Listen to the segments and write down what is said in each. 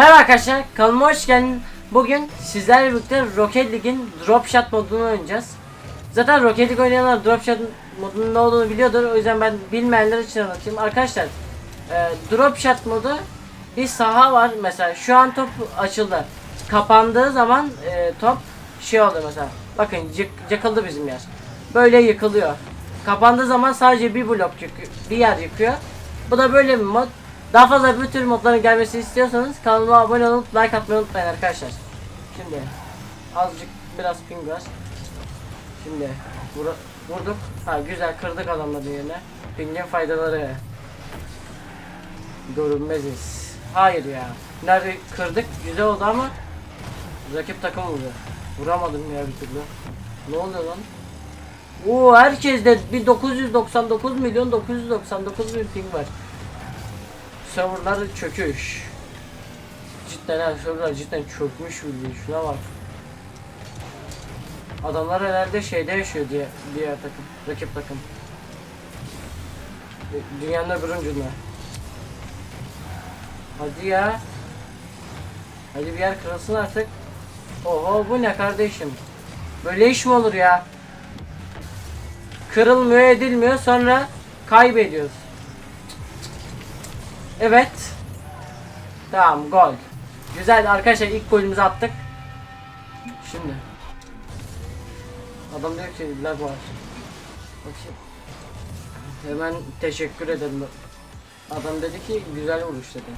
Merhaba arkadaşlar, kanalıma hoş geldin. Bugün sizlerle birlikte Rocket League'in Drop Shot modunu oynayacağız. Zaten Rocket League oynayanlar Drop Shot modunun ne olduğunu biliyordur. O yüzden ben bilmeyenler için anlatayım. Arkadaşlar, e, Drop Shot modu bir saha var. Mesela şu an top açıldı. Kapandığı zaman e, top şey oldu mesela. Bakın yık, yıkıldı bizim yer. Böyle yıkılıyor. Kapandığı zaman sadece bir blok yıkıyor, bir yer yıkıyor. Bu da böyle bir mod. Daha fazla bu tür modların gelmesini istiyorsanız kanalıma abone olup like atmayı unutmayın arkadaşlar. Şimdi azıcık biraz ping var. Şimdi vura, vurduk. Ha güzel kırdık adamların yerine. Pingin faydaları. Görünmeziz. Hayır ya. Nerede kırdık güzel oldu ama rakip takım vurdu. Vuramadım ya bir türlü. Ne oluyor lan? Oo herkeste bir 999 milyon 999 bin ping var. Serverlar çöküş. Cidden ha serverlar cidden çökmüş bildiğin şuna bak. Adamlar herhalde şeyde yaşıyor diye diğer takım, rakip takım. E, Dünyanın öbür ucunda. Hadi ya. Hadi bir yer kırılsın artık. Oho bu ne kardeşim? Böyle iş mi olur ya? Kırılmıyor edilmiyor sonra kaybediyoruz. Evet. Tamam gol. Güzel arkadaşlar ilk golümüzü attık. Şimdi. Adam diyor ki lag var. Bakayım. Hemen teşekkür ederim. Adam dedi ki güzel vuruş dedi.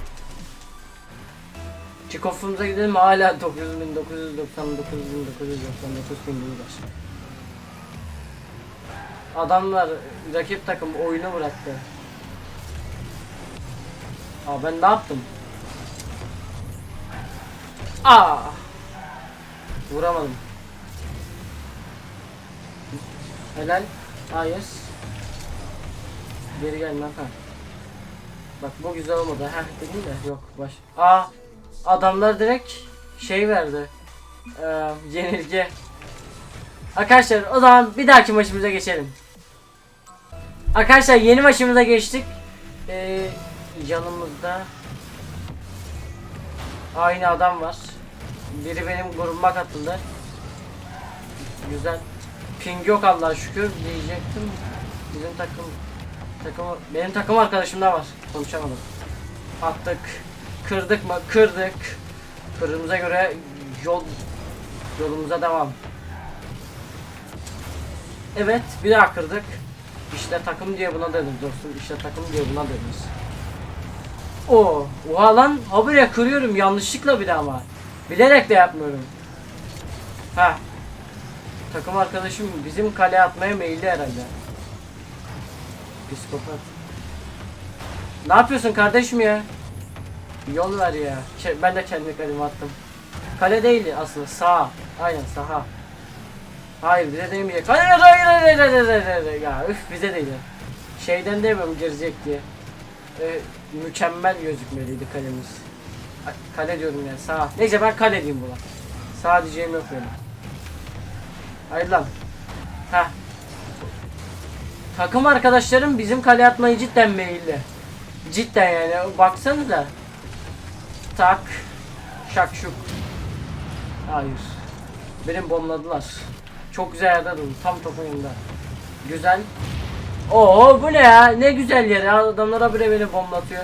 Kickoff'umuza gidelim hala 9999 9999 pingimiz var. Adamlar rakip takım oyunu bıraktı. Aa ben ne yaptım? Aa! Vuramadım. Helal. Hayır. Geri gel lan ha. Bak bu güzel olmadı. Heh dedim de yok baş. Aa! Adamlar direkt şey verdi. Ee, yenilgi. Arkadaşlar o zaman bir dahaki maçımıza geçelim. Arkadaşlar yeni maçımıza geçtik. Ee, yanımızda aynı adam var. Biri benim grubuma katıldı. Güzel. Ping yok Allah'a şükür diyecektim. Bizim takım takım benim takım arkadaşım da var. Konuşamadım. Attık. Kırdık mı? Kırdık. Kırdığımıza göre yol yolumuza devam. Evet, bir daha kırdık. İşte takım diye buna denir dostum. İşte takım diye buna denir. O, oha lan habire kırıyorum yanlışlıkla bir de ama. Bilerek de yapmıyorum. Ha. Takım arkadaşım bizim kale atmaya meyilli herhalde. Psikopat. Ne yapıyorsun kardeşim ya? Yol ver ya. Ben de kendi kalemi attım. Kale değil aslında sağ. Aynen saha. Hayır bize demeyecek. Hayır hayır hayır hayır hayır hayır, hayır. Ya üf bize değil. Şeyden demiyorum girecek diye. Ee, mükemmel gözükmeliydi kalemiz. Kale diyorum yani sağ. Neyse ben kale diyeyim buna. Sağ diyeceğim yok. Hayır lan. Heh. Takım arkadaşlarım bizim kale atmayı cidden meyilli. Cidden yani baksanıza. Tak. Şakşuk. Hayır. Benim bomladılar. Çok güzel yerde durdum. Tam topun yanında. Güzel. Oo bu ne ya? Ne güzel yer ya. Adamlara bile beni bomlatıyor.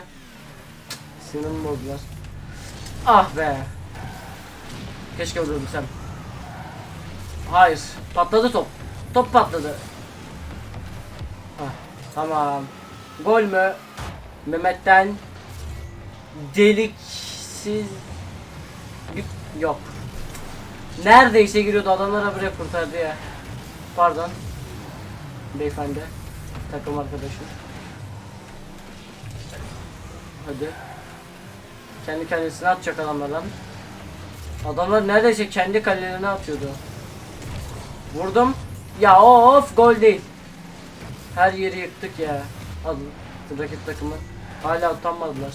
Cık, Sinirimi bozdular. Ah be. Keşke vurabilsem. Hayır. Patladı top. Top patladı. Hah, tamam. Gol mü? Mehmet'ten deliksiz yok. Neredeyse giriyordu adamlara buraya kurtardı ya. Pardon. Beyefendi. Takım arkadaşım. Hadi. Kendi kendisine atacak adamlar lan. Adamlar neredeyse kendi kalelerine atıyordu. Vurdum. Ya of gol değil. Her yeri yıktık ya. Alın. Rakip takımı. Hala utanmadılar.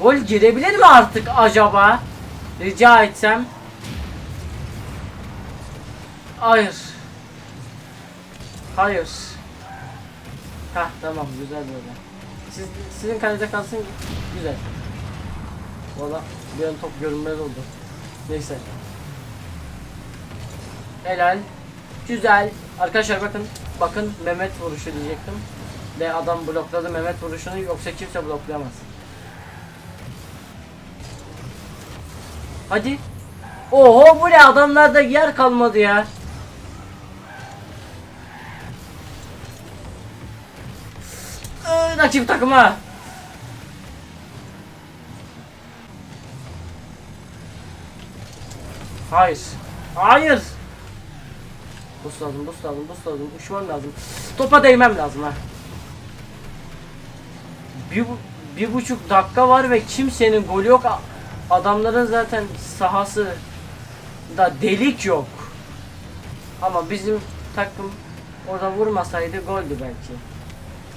Gol girebilir mi artık acaba? Rica etsem. Hayır. Hayır. Hah tamam güzel böyle. Siz, sizin kalede kalsın güzel. Valla bir an top görünmez oldu. Neyse. Helal. Güzel. Arkadaşlar bakın. Bakın Mehmet vuruşu diyecektim. De adam blokladı Mehmet vuruşunu yoksa kimse bloklayamaz. Hadi. Oho bu ne adamlarda yer kalmadı ya. Ee, rakip takıma. Hayır. Hayır. Bus lazım, bus lazım, bus lazım. Uçmam lazım. Topa değmem lazım ha. Bir, bir buçuk dakika var ve kimsenin golü yok. Adamların zaten sahası da delik yok. Ama bizim takım orada vurmasaydı goldü belki.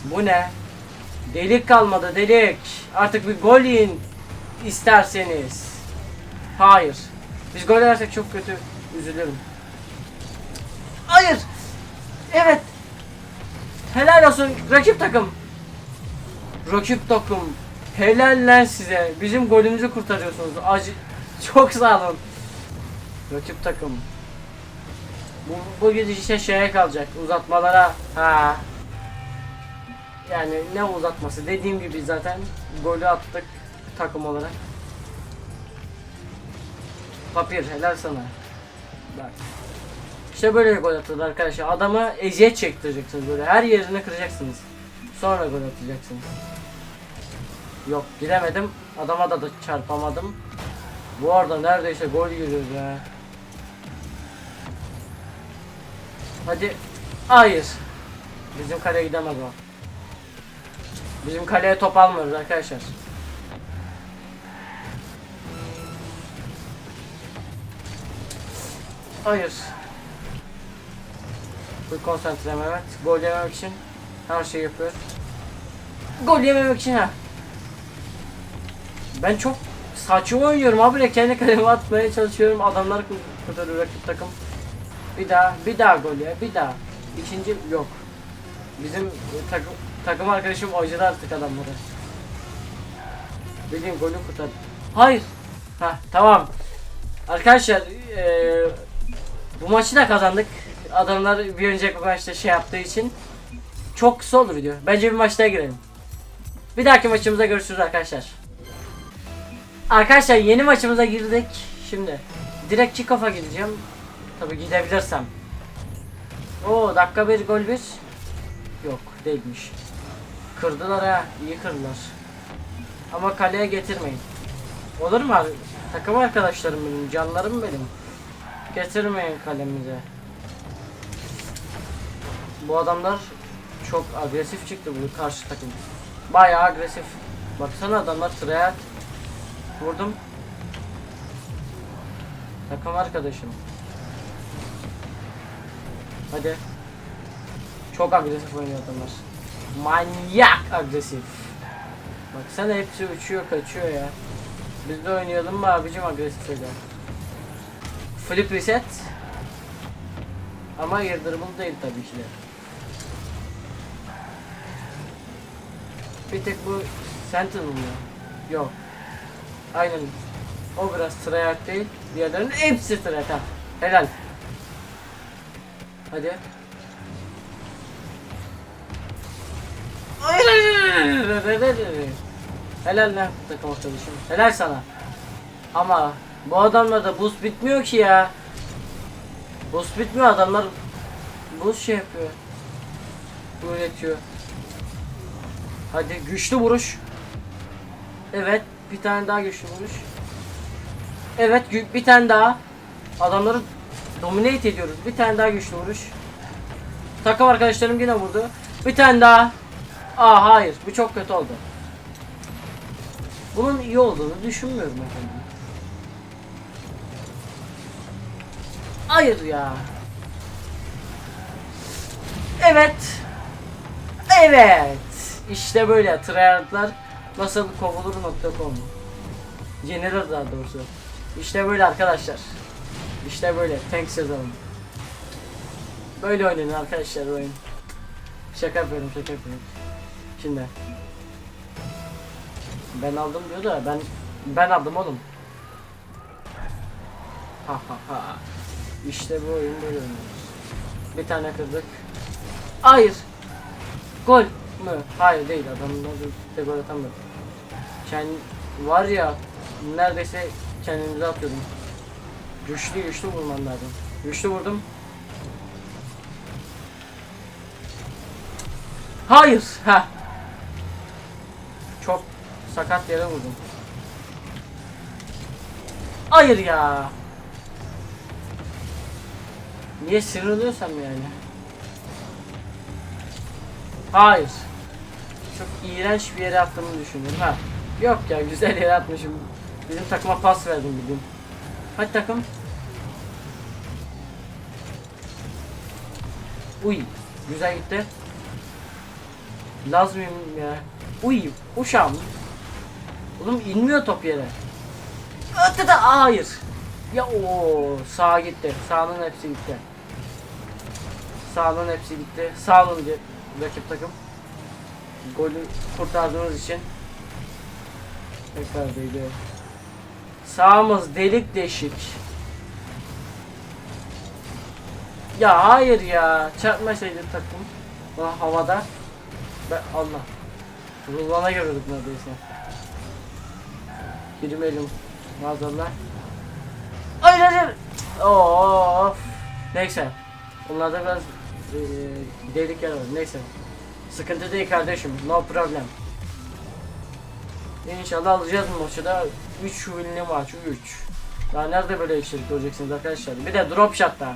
Bu ne? Delik kalmadı delik. Artık bir gol yiyin isterseniz. Hayır. Biz gol yersek çok kötü üzülürüm. Hayır. Evet. Helal olsun rakip takım. Rakip takım. Helal lan size. Bizim golümüzü kurtarıyorsunuz. Acı. Çok sağ olun. Rakip takım. Bu, bu gidişe şeye kalacak. Uzatmalara. Ha. Yani ne uzatması dediğim gibi zaten golü attık takım olarak. Papir helal sana. Bak. İşte böyle gol atılır arkadaşlar. Adama eziyet çektireceksiniz böyle. Her yerini kıracaksınız. Sonra gol atacaksınız. Yok gidemedim. Adama da, da çarpamadım. Bu arada neredeyse gol giriyor ya. Hadi. Hayır. Bizim kaleye gidemez o. Bizim kaleye top almıyoruz arkadaşlar. Hayır. Full konsantre Mehmet. Gol yememek için her şeyi yapıyor. Gol yememek için ha. Ben çok saçma oynuyorum abi kendi kaleme atmaya çalışıyorum. Adamlar kurtarıyor rakip takım. Bir daha, bir daha gol ya, bir daha. İkinci yok. Bizim takım takım arkadaşım oynadı artık adamları. Bildiğin golü kurtardı. Hayır. Ha tamam. Arkadaşlar eee, bu maçı da kazandık. Adamlar bir önceki maçta şey yaptığı için çok kısa olur video. Bence bir maç daha girelim. Bir dahaki maçımızda görüşürüz arkadaşlar. Arkadaşlar yeni maçımıza girdik. Şimdi direkt kick-off'a gideceğim. Tabi gidebilirsem. Oo dakika bir gol bir. Yok değilmiş. Kırdılar ha. iyi kırdılar. Ama kaleye getirmeyin. Olur mu abi? Takım arkadaşlarım benim, canlarım benim. Getirmeyin kalemize. Bu adamlar çok agresif çıktı bu karşı takım. Bayağı agresif. Baksana adamlar tryhard. Vurdum. Takım arkadaşım. Hadi. Çok agresif oynuyor adamlar. Manyak agresif. Baksana hepsi uçuyor kaçıyor ya. Biz de oynayalım mı abicim agresif öyle. Flip reset. Ama yıldırımın değil tabii ki de. Bir tek bu Sentinel mı? Yok. Aynen. O biraz tryhard değil. Diğerlerinin hepsi tryhard ha. Helal. Hadi. Helal lan takım arkadaşım. Helal sana. Ama bu adamlarda boost bitmiyor ki ya. Boost bitmiyor adamlar boost şey yapıyor. Üretiyor. Hadi güçlü vuruş. Evet bir tane daha güçlü vuruş. Evet bir tane daha. Adamları dominate ediyoruz. Bir tane daha güçlü vuruş. Takım arkadaşlarım yine vurdu. Bir tane daha. Aa hayır bu çok kötü oldu. Bunun iyi olduğunu düşünmüyorum efendim. Hayır ya. Evet. Evet. İşte böyle tryhardlar nasıl kovulur.com Yenilir daha doğrusu. İşte böyle arkadaşlar. İşte böyle. Thanks yazalım. Böyle oynanın arkadaşlar oyun. Şaka yapıyorum şaka yapıyorum. Şimdi. Ben aldım diyor da ben ben aldım oğlum. Ha ha ha. İşte bu oyun böyle. Bir tane kırdık. Hayır. Gol mü? Hayır değil. Adamlar de gol atamadı. Kend var ya neredeyse kendimize atıyordum. Güçlü güçlü vurmam lazım. Güçlü vurdum. Hayır. Ha. Sakat yere vurdum. Hayır ya. Niye sinirleniyorsam yani? Hayır. Çok iğrenç bir yere attığımı düşünüyorum. Ha. Yok ya güzel yere atmışım. Bizim takıma pas verdim bugün. Hadi takım. Uy. Güzel gitti. Laz mıyım ya? Uy. Uşağım. Oğlum inmiyor top yere. Öte de hayır. Ya o sağa gitti. Sağının hepsi gitti. Sağının hepsi gitti. Sağ olun rakip takım. Golü kurtardığımız için tekrar değdi. Sağımız delik deşik. Ya hayır ya. Çarpmasaydı takım. Ulan havada. Ben Allah. Rullana görüyorduk neredeyse. Girmeyelim. Maazallah. Hayır hayır. Of. Neyse. Onlarda biraz eee delik yer var. Neyse. Sıkıntı değil kardeşim. No problem. İnşallah alacağız bu maçı da 3 winli maç 3. Daha nerede böyle içerik göreceksiniz arkadaşlar. Bir de drop shot da.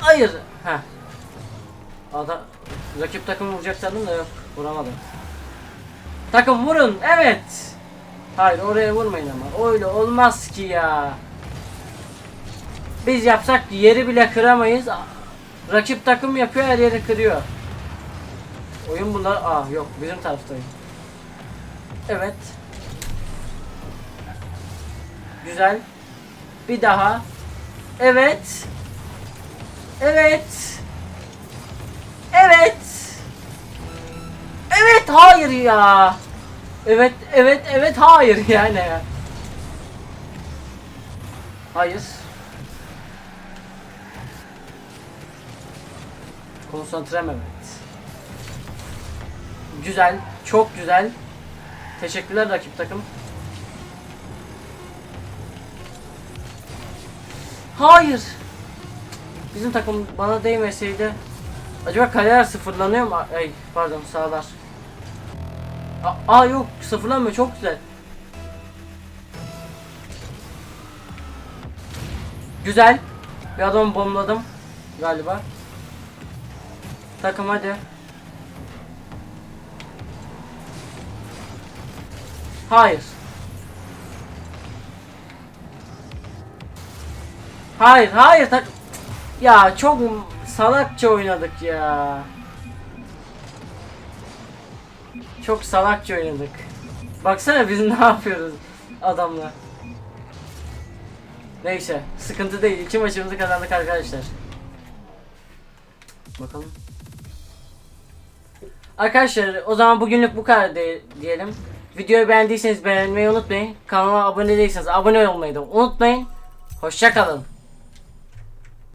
Hayır. Heh. Adam rakip takım vuracak sandım da yok. Vuramadım. Takım vurun. Evet. Hayır oraya vurmayın ama. Öyle olmaz ki ya. Biz yapsak yeri bile kıramayız. Rakip takım yapıyor her yeri kırıyor. Oyun bunlar... Aa yok bizim taraftayım. Evet. Güzel. Bir daha. Evet. Evet. Evet. Evet hayır ya. Evet evet evet hayır yani ya. Hayır. Konsantrem evet. Güzel, çok güzel. Teşekkürler rakip takım. Hayır. Bizim takım bana değmeseydi. Acaba kaleler sıfırlanıyor mu? Ay pardon sağlar. Aa, yok sıfırlanmıyor çok güzel. Güzel. Bir adamı bombladım galiba. Takım hadi. Hayır. Hayır, hayır. Tak ya çok salakça oynadık ya. Çok salakça oynadık. Baksana biz ne yapıyoruz adamla. Neyse, sıkıntı değil. İki maçımızı kazandık arkadaşlar. Bakalım. Arkadaşlar o zaman bugünlük bu kadar de- diyelim. Videoyu beğendiyseniz beğenmeyi unutmayın. Kanala abone değilseniz abone olmayı da unutmayın. Hoşçakalın.